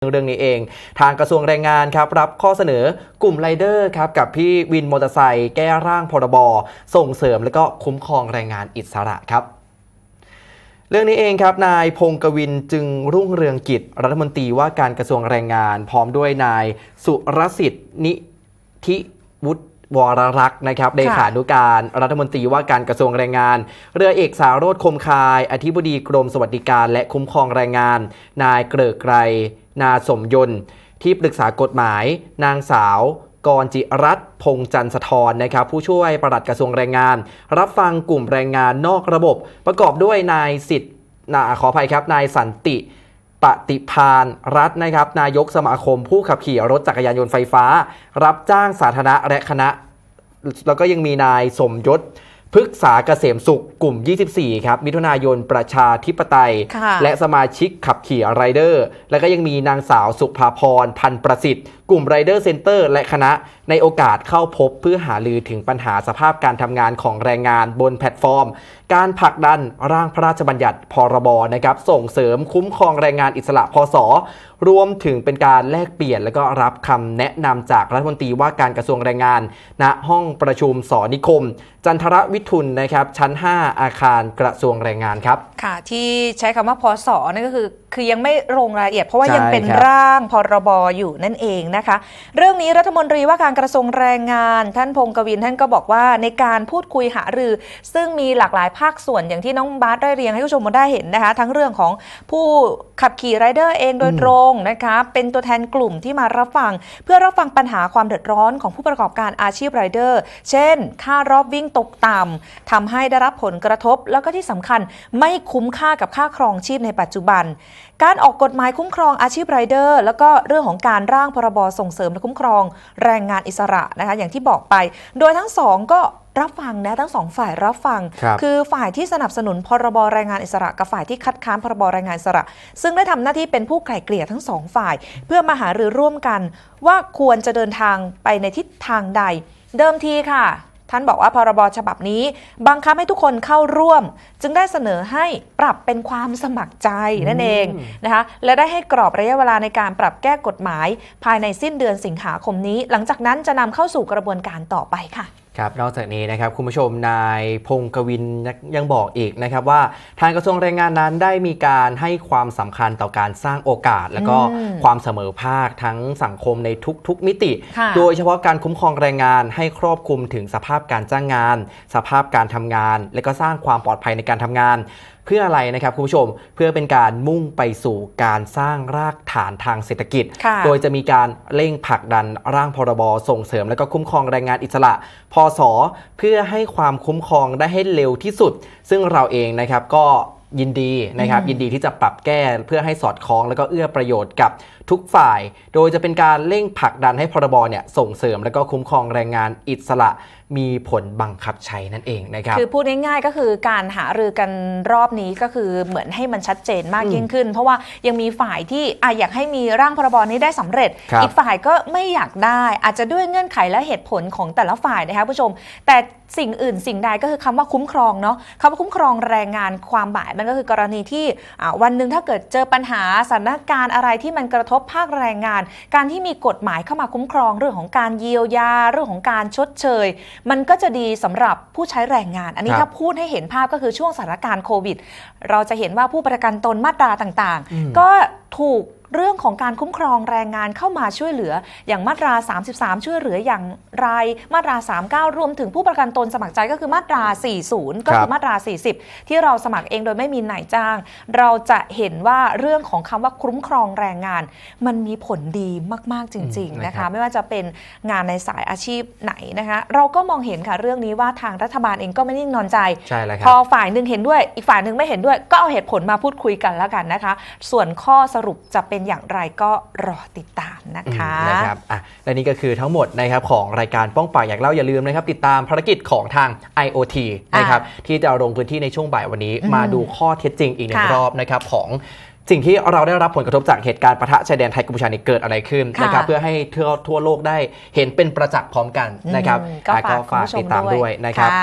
เรื่องนี้เอง ทางกระทรวงแรงงานครับรับข้อเสนอกลุ่มไรเดอร์ครับกับพี่วินมอเตอร์ไซค์แก้ร่างพรบส่งเสริมและก็คุ้มครองแรงงานอิสระครับเรื่องนี้เองครับนายพงกวินจึงรุ่งเรืองกิจรัฐมนตรีว่าการกระทรวงแรงงาน พร้อมด้วยนายสุรสิทธิ์นิธิวุฒิ วรรักษ์นะครับเลขานุการรัฐมนตรีว่าการกระทรวงแรงงาน เรือเอกสารโรธคมคาย อธิบดีกรมสวัสดิการและคุ้มครองแรงงาน นายเกริกไกรนาสมยนต์ที่ปรึกษากฎหมาย นางสาวกรจิรัตน์พงษ์จันทร์สะทรนะครับ ผู้ช่วยปลัดกระทรวงแรงงาน รับฟังกลุ่มแรงงานนอกระบบ ประกอบด้วยนายสิทธิ์นาขออภัยครับนายสันติ ปฏิพานรัฐนะครับ นายกสมาคม ผู้ขับขี่รถจักรยานยนต์ไฟฟ้า รับจ้างสาธารณะและคณะ แล้วก็ยังมีนายสมยศ พฤกษาเกษมสุขกลุ่ม 24 ครับ มิถุนายนประชาธิปไตยค่ะและสมาชิกขับขี่ไรเดอร์ แล้วก็ยังมีนางสาวสุภาพร พันธ์ประสิทธิ์ กลุ่มไรเดอร์เซ็นเตอร์ และคณะในโอกาสเข้าพบเพื่อหาลือถึงปัญหาสภาพการทำงานของแรงงานบนแพลตฟอร์ม การผลักดันร่างพระราชบัญญัติพรบนะครับส่งเสริมคุ้มครองแรงงานอิสระพศรวมถึงเป็นการแลกเปลี่ยนและก็รับคำแนะนำจากรัฐมนตรีว่าการกระทรวงแรงงาน ณห้องประชุมสอนิคมจันทรวิทุนนะครับชั้น 5 อาคารกระทรวงแรงงานครับ ค่ะ ที่ใช้คำว่าพอสอนั่นก็คือ คือยังไม่ลงรายละเอียด เพราะว่าใช่ยังเป็นครับร่างพรบอยู่นั่นเองนะคะ เรื่องนี้รัฐมนตรีว่าการกระทรวงแรงงาน ท่านพงกวินท่านก็บอกว่าในการพูดคุยหารือ ซึ่งมีหลากหลายภาคส่วนอย่างที่น้องบาสได้เรียงให้ผู้ชมได้เห็นนะคะ ทั้งเรื่องของผู้ขับขี่ไรเดอร์เองโดยตรงนะคะเป็นตัวแทนกลุ่มที่มารับฟัง เพื่อรับฟังปัญหาความเดือดร้อนของผู้ประกอบการอาชีพไรเดอร์ เช่น ค่ารอบวิ่งตกต่ำทำให้ได้รับผลกระทบ แล้วก็ที่สำคัญไม่คุ้มค่ากับค่าครองชีพในปัจจุบันการออกกฎหมายคุ้มครองอาชีพไรเดอร์ แล้วก็เรื่องของการร่างพรบส่งเสริมและคุ้มครองแรงงานอิสระนะคะอย่างที่บอกไป โดยทั้งสองก็รับฟังนะทั้งสองฝ่ายรับฟังครับคือฝ่ายที่สนับสนุนพรบแรงงานอิสระ กับฝ่ายที่คัดค้านพรบแรงงานอิสระ ซึ่งได้ทำหน้าที่เป็นผู้ไกล่เกลี่ยทั้งสองฝ่าย เพื่อมาหารือร่วมกัน ว่าควรจะเดินทางไปในทิศทางใด เดิมทีค่ะ ท่านบอกว่าพรบฉบับนี้บังคับให้ทุกคนเข้าร่วม จึงได้เสนอให้ปรับเป็นความสมัครใจนั่นเองนะคะและได้ให้กรอบระยะเวลาในการปรับแก้กฎหมาย ภายในสิ้นเดือนสิงหาคมนี้ หลังจากนั้นจะนำเข้าสู่กระบวนการต่อไปค่ะ ครับนอกจากนี้นะครับคุณผู้ชมนายพงกวินยังบอกอีกนะครับว่าทางกระทรวงแรงงานนั้นได้มีการให้ความสำคัญต่อการสร้างโอกาส และก็อืมความเสมอภาคทั้งสังคมในทุกๆมิติค่ะโดยเฉพาะการคุ้มครองแรงงานให้ครอบคลุมถึงสภาพการจ้างงาน สภาพการทำงาน และก็สร้างความปลอดภัยในการทำงานเพื่ออะไรนะครับคุณผู้ชมเพื่อเป็นการมุ่งไปสู่การสร้างรากฐานทางเศรษฐกิจค่ะโดยจะมีการเร่งผลักดันร่างพรบส่งเสริม และก็คุ้มครองแรงงานอิสระพศเพื่อให้ความคุ้มครองได้ให้เร็วที่สุด ซึ่งเราเองนะครับก็ยินดีนะครับอืมยินดีที่จะปรับแก้เพื่อให้สอดคล้อง แล้วก็เอื้อประโยชน์กับทุกฝ่าย โดยจะเป็นการเร่งผลักดันให้พรบเนี่ยส่งเสริม และก็คุ้มครองแรงงานอิสระ มีผลบังคับใช้นั่นเองนะครับ คือพูดง่ายๆก็คือการหารือกันรอบนี้ก็คือเหมือนให้มันชัดเจนมากอืมยิ่งขึ้น เพราะว่ายังมีฝ่ายที่อะอยากให้มีร่างพรบนี้ได้สำเร็จครับอีกฝ่ายก็ไม่อยากได้ อาจจะด้วยเงื่อนไขและเหตุผลของแต่ละฝ่ายนะคะผู้ชม แต่สิ่งอื่นสิ่งใดก็คือคำว่าคุ้มครองเนาะคำว่าคุ้มครองแรงงานความหมายมันก็คือกรณีที่อ่าวันหนึ่งถ้าเกิดเจอปัญหาสถานการณ์อะไรที่มันกระทบภาคแรงงาน การที่มีกฎหมายเข้ามาคุ้มครองเรื่องของการเยียวยาเรื่องของการชดเชยมันก็จะดีสำหรับผู้ใช้แรงงาน อันนี้ครับถ้าพูดให้เห็นภาพก็คือช่วงสถานการณ์โควิด เราจะเห็นว่าผู้ประกันตนมาตราต่างอืมๆก็ถูก เรื่องของการคุ้มครองแรงงานเข้ามาช่วยเหลือ อย่างมาตรา 33 ช่วยเหลืออย่างไรมาตรา 39 รวมถึงผู้ประกันตนสมัครใจก็คือมาตรา 40 ก็คือมาตรา 40 ที่เราสมัครเองโดยไม่มีนายจ้าง เราจะเห็นว่าเรื่องของคำว่าคุ้มครองแรงงาน มันมีผลดีมาก ๆ จริงอืมๆนะนะครัคะบไม่ว่าจะเป็นงานในสายอาชีพไหนนะคะ เราก็มองเห็นค่ะเรื่องนี้ว่าทางรัฐบาลเองก็ไม่นิ่งนอนใจใช่แล้วคพรัอบฝ่ายหนึ่งเห็นด้วยอีกฝ่ายหนึ่งไม่เห็นด้วย ก็เอาเหตุผลมาพูดคุยกันแล้วกันนะคะ ส่วนข้อสรุปจะเป็นอย่างไรก็รอติดตามนะคะอืมนะครับอะและนี่ก็คือทั้งหมดนะครับของรายการป้องปรากอยากเล่าอย่าลืมนะครับ ติดตามภารกิจของทาง IoT นะครับที่จะลงพื้นที่ในช่วงบ่ายวันนี้อืมมาดูข้อเท็จจริงอีกหนึ่งค่ะรอบนะครับของสิ่งที่เราได้รับผลกระทบจากเหตุการณ์ปะทะชายแดนไทยกัมพูชานี่เกิดอะไรขึ้นค่ะนะครับเพื่อให้ทั่วทั่วโลกได้เห็นเป็นประจักษ์พร้อมกันนะครับอืมก็อะฝากคุณฝากผู้ชมติดตามด้วยนะครับค่ะ